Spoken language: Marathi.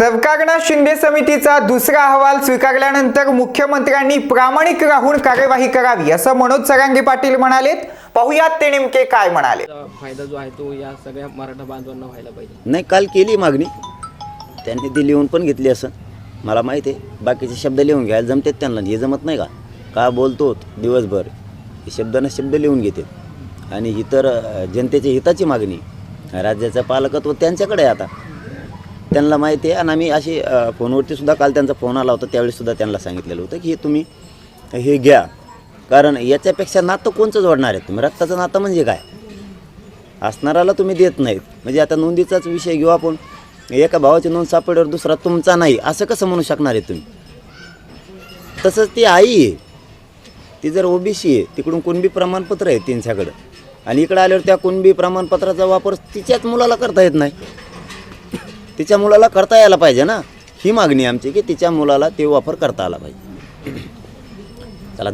सरकारनं शिंदे समितीचा दुसरा अहवाल स्वीकारल्यानंतर मुख्यमंत्र्यांनी प्रामाणिक राहून कार्यवाही करावी असं मनोज सरांगे पाटील म्हणालेत. पाहुयात ते नेमके काय म्हणाले. फायदा जो आहे तो या सगळ्या मराठा बांधवांना व्हायला पाहिजे. नाही काल केली मागणी. त्यांनी ती लिहून पण घेतली असं. मला माहिती आहे बाकीचे शब्द लिहून घ्यायला जमतात त्यांना. हे जमत नाही का? का बोलतो दिवसभर? हे शब्दानं शब्द लिहून घेते आणि इतर जनतेच्या हिताची मागणी. राज्याचं पालकत्व त्यांच्याकडे आहे आता. त्यांना माहिती आहे. आणि आम्ही अशी फोनवरती सुद्धा काल त्यांचा फोन आला होता त्यावेळी सुद्धा त्यांना सांगितलेलं होतं की हे तुम्ही हे घ्या. कारण याच्यापेक्षा नातं कोणचं जोडणार आहे? तुम्ही रक्ताचं नातं म्हणजे काय? असणाराला तुम्ही देत नाहीत. म्हणजे आता नोंदीचाच विषय घेऊ आपण. एका भावाची नोंद सापडल्यावर दुसरा तुमचा नाही. असं कसं म्हणू शकणार आहे तुम्ही? तसंच ती आई आहे. ती जर ओबीसी आहे तिकडून कुणबी प्रमाणपत्र आहे त्यांच्याकडं आणि इकडं आल्यावर त्या कुणबी प्रमाणपत्राचा वापर तिच्याच मुलाला करता येत नाही. तिच्या मुलाला करता यायला पाहिजे ना? ही मागणी आमची की तिच्या मुलाला ते वापर करता आला पाहिजे. चला